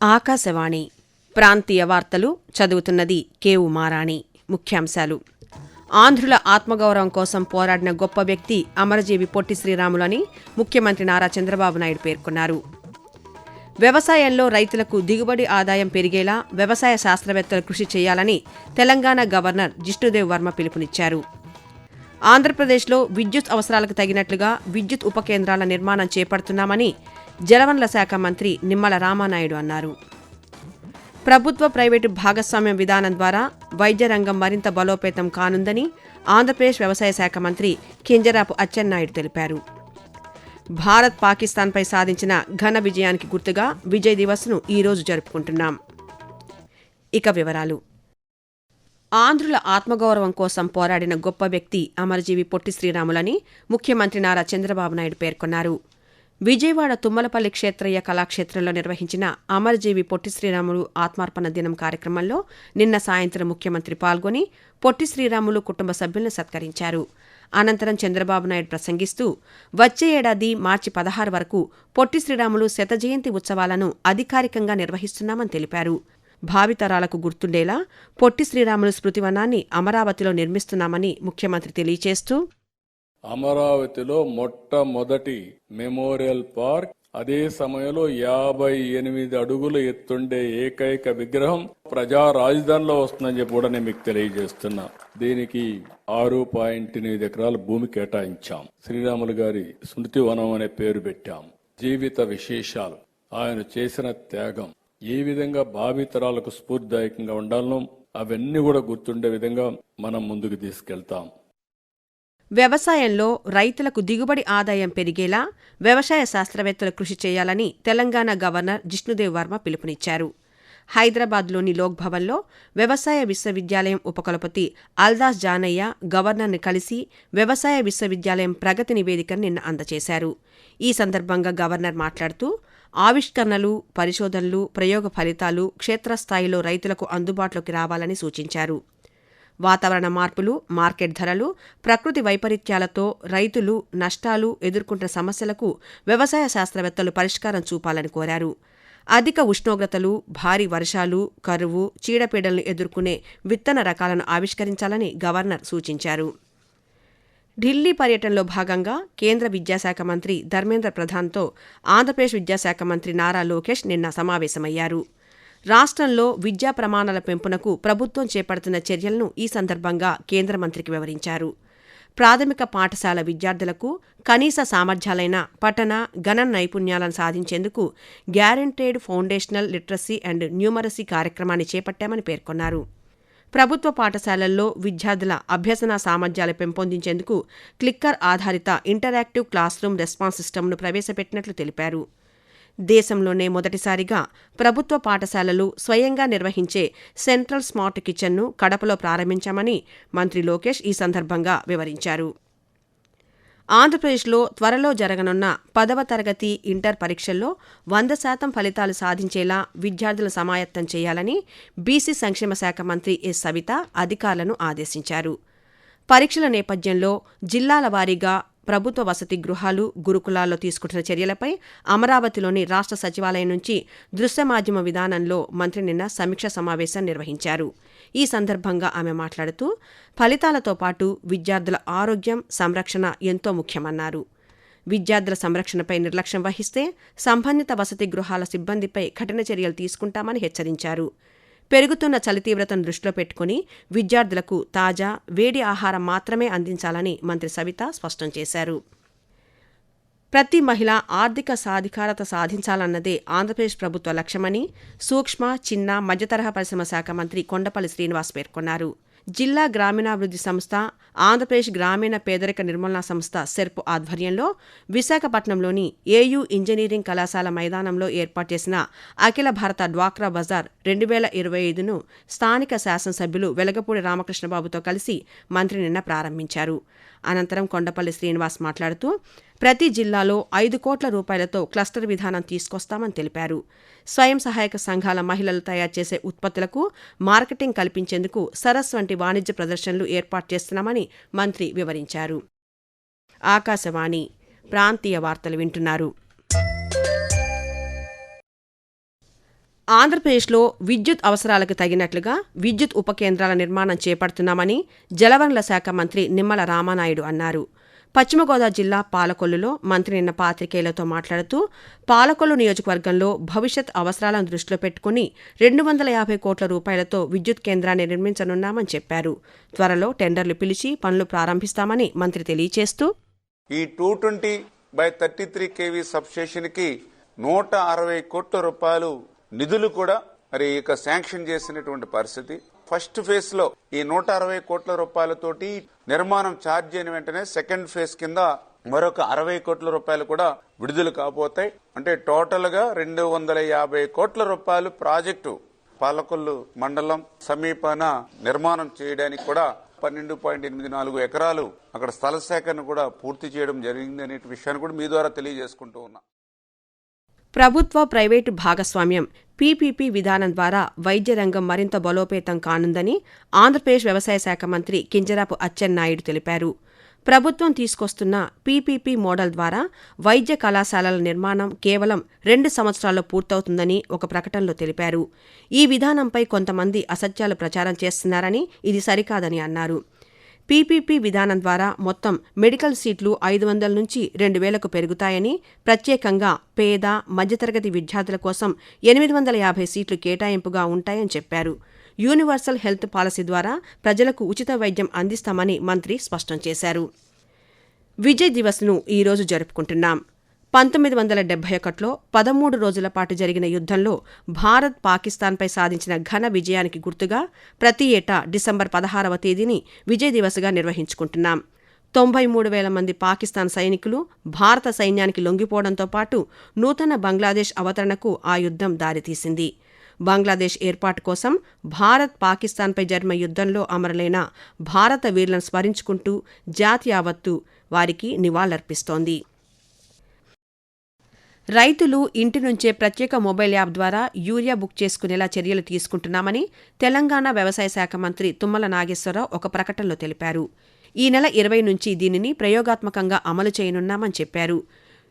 ఆకాశవాణి. ప్రాంతీయ వార్తలు చదువుతున్నది కేవు మారాణి. ముఖ్యాంశాలు. ఆంధ్రుల ఆత్మగౌరవం కోసం పోరాడిన గొప్ప వ్యక్తి అమరజీవి పొట్టి శ్రీరాములని ముఖ్యమంత్రి నారా చంద్రబాబు నాయుడు పేర్కొన్నారు. వ్యవసాయంలో రైతులకు దిగుబడి ఆదాయం పెరిగేలా వ్యవసాయ శాస్త్రవేత్తలు కృషి చేయాలని తెలంగాణ గవర్నర్ జిష్ణుదేవ్ వర్మ పిలుపునిచ్చారు. ఆంధ్రప్రదేశ్లో విద్యుత్ అవసరాలకు తగినట్లుగా విద్యుత్ ఉపకేంద్రాల నిర్మాణం చేపడుతున్నామని జలవనరుల శాఖ మంత్రి నిమ్మల రామానాయుడు అన్నారు. ప్రభుత్వ ప్రైవేటు భాగస్వామ్యం విధానం ద్వారా వైద్య రంగం మరింత బలోపేతం కానుందని ఆంధ్రప్రదేశ్ వ్యవసాయ శాఖ మంత్రి కింజరాపు అచ్చెన్నాయుడు తెలిపారు. భారత్ పాకిస్తాన్పై సాధించిన ఘన విజయానికి గుర్తుగా విజయ్ దివస్ను ఈరోజు జరుపుకుంటున్నాం. ఇక వివరాలు. ఆంధ్రుల ఆత్మగౌరవం కోసం పోరాడిన గొప్ప వ్యక్తి అమరజీవి పొట్టి శ్రీరాములని ముఖ్యమంత్రి నారా చంద్రబాబు నాయుడు పేర్కొన్నారు. విజయవాడ తుమ్మలపల్లి క్షేత్రయ్య కళాక్షేత్రంలో నిర్వహించిన అమరజీవి పొట్టి శ్రీరాములు ఆత్మార్పణ దినం కార్యక్రమంలో నిన్న సాయంత్రం ముఖ్యమంత్రి పాల్గొని పొట్టి శ్రీరాములు కుటుంబ సభ్యులను సత్కరించారు. అనంతరం చంద్రబాబు నాయుడు ప్రసంగిస్తూ వచ్చే ఏడాది మార్చి పదహారు వరకు పొట్టి శ్రీరాములు శత జయంతి ఉత్సవాలను అధికారికంగా నిర్వహిస్తున్నామని తెలిపారు. భావితరాలకు గుర్తుండేలా పొట్టి శ్రీరాములు స్మృతివనాన్ని అమరావతిలో నిర్మిస్తున్నామని ముఖ్యమంత్రి తెలియచేస్తూ అమరావతిలో మొట్టమొదటి మెమోరియల్ పార్క్. అదే సమయంలో యాభై ఎనిమిది అడుగులు ఎత్తుండే ఏకైక విగ్రహం ప్రజా రాజధానిలో వస్తుందని చెప్పి కూడా నేను మీకు తెలియజేస్తున్నా. దీనికి ఆరు పాయింట్ ఎనిమిది ఎకరాల భూమి కేటాయించాం. శ్రీరాములు గారి స్మృతి వనం అనే పేరు పెట్టాం. జీవిత విశేషాలు. ఆయన చేసిన త్యాగం. ఏ విధంగా భావితరాలకు స్ఫూర్తిదాయకంగా ఉండాలనో అవన్నీ కూడా గుర్తుండే విధంగా మనం ముందుకు తీసుకెళ్తాం. వ్యవసాయంలో రైతులకు దిగుబడి ఆదాయం పెరిగేలా వ్యవసాయ శాస్త్రవేత్తలు కృషి చేయాలని తెలంగాణ గవర్నర్ జిష్ణుదేవ్ వర్మ పిలుపునిచ్చారు. హైదరాబాద్లోని లోక్ భవన్లో వ్యవసాయ విశ్వవిద్యాలయం ఉపకులపతి అల్దాస్ జానయ్య గవర్నర్ని కలిసి వ్యవసాయ విశ్వవిద్యాలయం ప్రగతి నివేదికను నిన్న అందజేశారు ఈ సందర్భంగా గవర్నర్ మాట్లాడుతూ ఆవిష్కరణలు పరిశోధనలు ప్రయోగ ఫలితాలు క్షేత్రస్థాయిలో రైతులకు అందుబాటులోకి రావాలని సూచించారు. వాతావరణ మార్పులు మార్కెట్ ధరలు ప్రకృతి వైపరీత్యాలతో రైతులు నష్టాలు ఎదుర్కొంటున్న సమస్యలకు వ్యవసాయ శాస్త్రవేత్తలు పరిష్కారం చూపాలని కోరారు. అధిక ఉష్ణోగ్రతలు భారీ వర్షాలు కరువు చీడపీడలను ఎదుర్కొనే విత్తన రకాలను ఆవిష్కరించాలని గవర్నర్ సూచించారు. ఢిల్లీ పర్యటనలో భాగంగా కేంద్ర విద్యాశాఖ మంత్రి ధర్మేంద్ర ప్రధాన్తో ఆంధ్రప్రదేశ్ విద్యాశాఖ మంత్రి నారా లోకేష్ నిన్న సమావేశమయ్యారు. రాష్ట్రంలో విద్యా ప్రమాణాల పెంపునకు ప్రభుత్వం చేపడుతున్న చర్యలను ఈ సందర్భంగా కేంద్ర మంత్రికి వివరించారు. ప్రాథమిక పాఠశాల విద్యార్థులకు కనీస సామర్థ్యాలైన పఠన గణన నైపుణ్యాలను సాధించేందుకు guaranteed foundational literacy and numeracy కార్యక్రమాన్ని చేపట్టామని పేర్కొన్నారు. ప్రభుత్వ పాఠశాలల్లో విద్యార్థుల అభ్యసన సామర్థ్యాలు పెంపొందించేందుకు క్లిక్కర్ ఆధారిత ఇంటరాక్టివ్ క్లాస్ రూమ్ రెస్పాన్స్ సిస్టమ్ను ప్రవేశపెట్టినట్లు తెలిపారు. దేశంలోనే మొదటిసారిగా ప్రభుత్వ పాఠశాలలు స్వయంగా నిర్వహించే సెంట్రల్ స్మార్ట్ కిచెన్ను కడపలో ప్రారంభించామని మంత్రి లోకేష్ ఈ సందర్భంగా వివరించారు. ఆంధ్రప్రదేశ్లో త్వరలో జరగనున్న పదవ తరగతి ఇంటర్ పరీక్షల్లో వంద శాతం ఫలితాలు సాధించేలా విద్యార్థులు సమాయత్తం చేయాలని బీసీ సంక్షేమ శాఖ మంత్రి ఎస్ సవిత అధికారులను ఆదేశించారు. పరీక్షల నేపథ్యంలో జిల్లాల వారీగా ప్రభుత్వ వసతి గృహాలు గురుకులాల్లో తీసుకుంటున్న చర్యలపై అమరావతిలోని రాష్ట్ర సచివాలయం నుంచి దృశ్య మాధ్యమ విధానంలో మంత్రి నిన్న సమీక్ష సమావేశం నిర్వహించారు. ఈ సందర్భంగా ఆమె మాట్లాడుతూ ఫలితాలతో పాటు విద్యార్థుల ఆరోగ్యం సంరక్షణ ఎంతో ముఖ్యమన్నారు. విద్యార్థుల సంరక్షణపై నిర్లక్ష్యం వహిస్తే సంబంధిత వసతి గృహాల సిబ్బందిపై కఠిన చర్యలు తీసుకుంటామని హెచ్చరించారు. పెరుగుతున్న చలి తీవ్రతను దృష్టిలో పెట్టుకుని విద్యార్థులకు తాజా వేడి ఆహారం మాత్రమే అందించాలని మంత్రి సవిత స్పష్టం చేశారు. ప్రతి మహిళ ఆర్థిక సాధికారత సాధించాలన్నదే ఆంధ్రప్రదేశ్ ప్రభుత్వ లక్ష్యమని సూక్ష్మ చిన్న మధ్యతరహా పరిశ్రమ శాఖ మంత్రి కొండపల్లి శ్రీనివాస్ పేర్కొన్నారు. జిల్లా గ్రామీణాభివృద్ధి సంస్థ ఆంధ్రప్రదేశ్ గ్రామీణ పేదరిక నిర్మూలన సంస్థ సెర్ప్ ఆధ్వర్యంలో విశాఖపట్నంలోని ఏయూ ఇంజనీరింగ్ కళాశాల మైదానంలో ఏర్పాటు చేసిన అఖిల భారత డ్వాక్రా బజార్ రెండు వేల ఇరవై ఐదును స్థానిక శాసనసభ్యులు వెలగపూడి రామకృష్ణబాబుతో కలిసి మంత్రి నిన్న ప్రారంభించారు. అనంతరం కొండపల్లి శ్రీనివాస్ మాట్లాడుతూ ప్రతి జిల్లాలో ఐదు కోట్ల రూపాయలతో క్లస్టర్ విధానం తీసుకొస్తామని తెలిపారు. స్వయం సహాయక సంఘాల మహిళలు తయారు చేసే ఉత్పత్తులకు మార్కెటింగ్ కల్పించేందుకు సరస్ వంటి వాణిజ్య ప్రదర్శనలు ఏర్పాటు చేస్తున్నామని మంత్రి వివరించారు. ఆకాశవాణి ప్రాంతీయ వార్తలు వింటున్నారు. ఆంధ్రప్రదేశ్లో విద్యుత్ అవసరాలకు తగినట్లుగా విద్యుత్ ఉపకేంద్రాల నిర్మాణం చేపడుతున్నామని జలవనరుల శాఖ మంత్రి నిమ్మల రామానాయుడు అన్నారు. పశ్చిమ గోదావరి జిల్లా పాలకొల్లులో మంత్రి నిన్న పాత్రికేయులతో మాట్లాడుతూ పాలకొల్లు నియోజకవర్గంలో భవిష్యత్ అవసరాలను దృష్టిలో పెట్టుకుని రెండు వందల యాభై కోట్ల రూపాయలతో విద్యుత్ కేంద్రాన్ని నిర్మించనున్నామని చెప్పారు. త్వరలో టెండర్లు పిలిచి పనులు ప్రారంభిస్తామని మంత్రి తెలియజేస్తూ ఈ two twenty by thirty three KV సబ్స్టేషన్కి నూట అరవై కోట్ల రూపాయలు నిధులు కూడా మరి ఇక శాంక్షన్ చేసినటువంటి పరిస్థితి. ఫస్ట్ ఫేజ్లో ఈ నూట అరవై కోట్ల రూపాయలతోటి నిర్మాణం ఛార్జ్ అయిన వెంటనే సెకండ్ ఫేజ్ కింద మరొక అరవై కోట్ల రూపాయలు కూడా విడుదల కాబోతాయి. అంటే టోటల్గా రెండు వందల యాభై కోట్ల రూపాయలు ప్రాజెక్టు పాలకొల్లు మండలం సమీపాన నిర్మాణం చేయడానికి కూడా పన్నెండు పాయింట్ ఎనిమిది నాలుగు ఎకరాలు అక్కడ స్థల సేకరణ కూడా పూర్తి చేయడం జరిగింది అనే విషయాన్ని కూడా మీ ద్వారా తెలియజేసుకుంటూ ఉన్నా. ప్రభుత్వ ప్రైవేటు భాగస్వామ్యం పీపీపీ విధానం ద్వారా వైద్య రంగం మరింత బలోపేతం కానుందని ఆంధ్రప్రదేశ్ వ్యవసాయ శాఖ మంత్రి కింజరాపు అచ్చెన్నాయుడు తెలిపారు. ప్రభుత్వం తీసుకొస్తున్న పీపీపీ మోడల్ ద్వారా వైద్య కళాశాలల నిర్మాణం కేవలం రెండు సంవత్సరాల్లో పూర్తవుతుందని ఒక ప్రకటనలో తెలిపారు. ఈ విధానంపై కొంతమంది అసత్యాలు ప్రచారం చేస్తున్నారని ఇది సరికాదని అన్నారు. పీపీపీ విధానం ద్వారా మొత్తం మెడికల్ సీట్లు ఐదు వందల నుంచి రెండు వేలకు పెరుగుతాయని ప్రత్యేకంగా పేద మధ్యతరగతి విద్యార్థుల కోసం ఎనిమిది వందల యాభై సీట్లు కేటాయింపుగా ఉంటాయని చెప్పారు. యూనివర్సల్ హెల్త్ పాలసీ ద్వారా ప్రజలకు ఉచిత వైద్యం అందిస్తామని మంత్రి స్పష్టం చేశారు. విజయ్ దివస్ను ఈరోజు జరుపుకుంటున్నాం. పంతొమ్మిది వందల డెబ్బై ఒకటిలో పదమూడు రోజుల పాటు జరిగిన యుద్ధంలో భారత్ పాకిస్తాన్పై సాధించిన ఘన విజయానికి గుర్తుగా ప్రతి ఏటా డిసెంబర్ పదహారవ తేదీని విజయ్ దివస్గా నిర్వహించుకుంటున్నాం. తొంభై మూడు వేల మంది పాకిస్తాన్ సైనికులు భారత సైన్యానికి లొంగిపోవడంతో పాటు నూతన బంగ్లాదేశ్ అవతరణకు ఆ యుద్ధం దారితీసింది. బంగ్లాదేశ్ ఏర్పాటు కోసం భారత్ పాకిస్తాన్పై జరిగిన యుద్ధంలో అమరులైన భారత వీరులను స్మరించుకుంటూ జాతి యావత్తు వారికి నివాళులర్పిస్తోంది. రైతులు ఇంటి నుంచే ప్రత్యేక మొబైల్ యాప్ ద్వారా యూరియా బుక్ చేసుకునేలా చర్యలు తీసుకుంటున్నామని తెలంగాణ వ్యవసాయ శాఖ మంత్రి తుమ్మల నాగేశ్వరరావు ఒక ప్రకటనలో తెలిపారు. ఈ నెల ఇరవై నుంచి దీనిని ప్రయోగాత్మకంగా అమలు చేయనున్నామని చెప్పారు.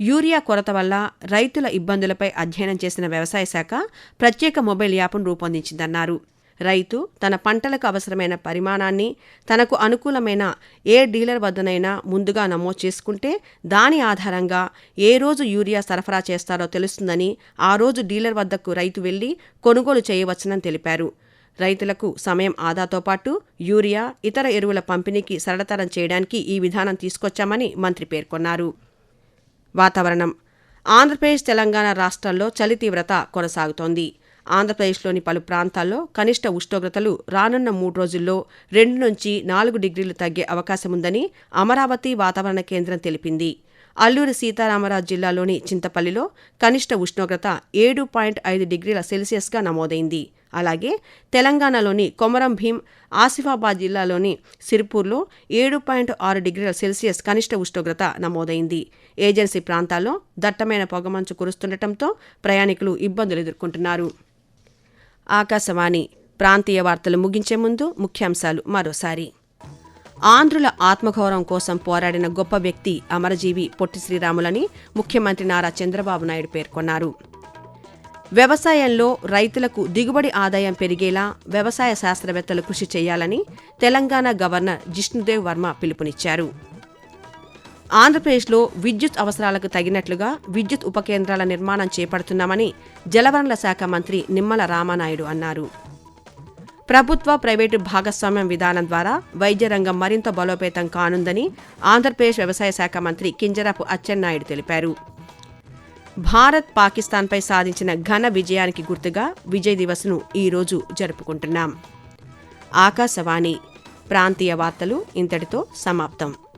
యూరియా కొరత వల్ల రైతుల ఇబ్బందులపై అధ్యయనం చేసిన వ్యవసాయ శాఖ ప్రత్యేక మొబైల్ యాప్ను రూపొందించిందన్నారు. రైతు తన పంటలకు అవసరమైన పరిమాణాన్ని తనకు అనుకూలమైన ఏ డీలర్ వద్దనైనా ముందుగా నమోదు చేసుకుంటే దాని ఆధారంగా ఏ రోజు యూరియా సరఫరా చేస్తారో తెలుస్తుందని ఆ రోజు డీలర్ వద్దకు రైతు వెళ్ళి కొనుగోలు చేయవచ్చునని తెలిపారు. రైతులకు సమయం ఆదాతో పాటు యూరియా ఇతర ఎరువుల పంపిణీకి సరళతరం చేయడానికి ఈ విధానం తీసుకొచ్చామని మంత్రి పేర్కొన్నారు. వాతావరణం. ఆంధ్రప్రదేశ్ తెలంగాణ రాష్ట్రాల్లో చలి తీవ్రత కొనసాగుతోంది. ఆంధ్రప్రదేశ్లోని పలు ప్రాంతాల్లో కనిష్ట ఉష్ణోగ్రతలు రానున్న మూడు రోజుల్లో రెండు నుంచి నాలుగు డిగ్రీలు తగ్గే అవకాశముందని అమరావతి వాతావరణ కేంద్రం తెలిపింది. అల్లూరి సీతారామరాజు జిల్లాలోని చింతపల్లిలో కనిష్ట ఉష్ణోగ్రత ఏడు పాయింట్ ఐదు డిగ్రీల సెల్సియస్గా నమోదైంది. అలాగే తెలంగాణలోని కొమరం భీం ఆసిఫాబాద్ జిల్లాలోని సిర్పూర్లో ఏడు పాయింట్ ఆరు డిగ్రీల సెల్సియస్ కనిష్ట ఉష్ణోగ్రత నమోదైంది. ఏజెన్సీ ప్రాంతాల్లో దట్టమైన పొగమంచు కురుస్తుండటంతో ప్రయాణికులు ఇబ్బందులు ఎదుర్కొంటున్నారు. ఆకాశవాణి ప్రాంతీయ వార్తలు ముగించే ముందు ముఖ్యాంశాలు మరోసారి. ఆంధ్రుల ఆత్మగౌరవం కోసం పోరాడిన గొప్ప వ్యక్తి అమరజీవి పొట్టి శ్రీరాములని ముఖ్యమంత్రి నారా చంద్రబాబు నాయుడు పేర్కొన్నారు. వ్యవసాయంలో రైతులకు దిగుబడి ఆదాయం పెరిగేలా వ్యవసాయ శాస్త్రవేత్తలు కృషి చేయాలని తెలంగాణ గవర్నర్ జిష్ణుదేవ్ వర్మ పిలుపునిచ్చారు. ఆంధ్రప్రదేశ్లో విద్యుత్ అవసరాలకు తగినట్లుగా విద్యుత్ ఉపకేంద్రాల నిర్మాణం చేపడుతున్నామని జలవనరుల శాఖ మంత్రి నిమ్మల రామానాయుడు అన్నారు. ప్రభుత్వ ప్రైవేటు భాగస్వామ్యం విధానం ద్వారా వైద్య రంగం మరింత బలోపేతం కానుందని ఆంధ్రప్రదేశ్ వ్యవసాయ శాఖ మంత్రి కింజరాపు అచ్చెన్నాయుడు తెలిపారు. భారత్ పాకిస్తాన్పై సాధించిన ఘన విజయానికి గుర్తుగా విజయ్ దివస్ను ఈరోజు జరుపుకుంటున్నాం. ఆకాశవాణి ప్రాంతీయ వార్తలు ఇంతటితో సమాప్తం.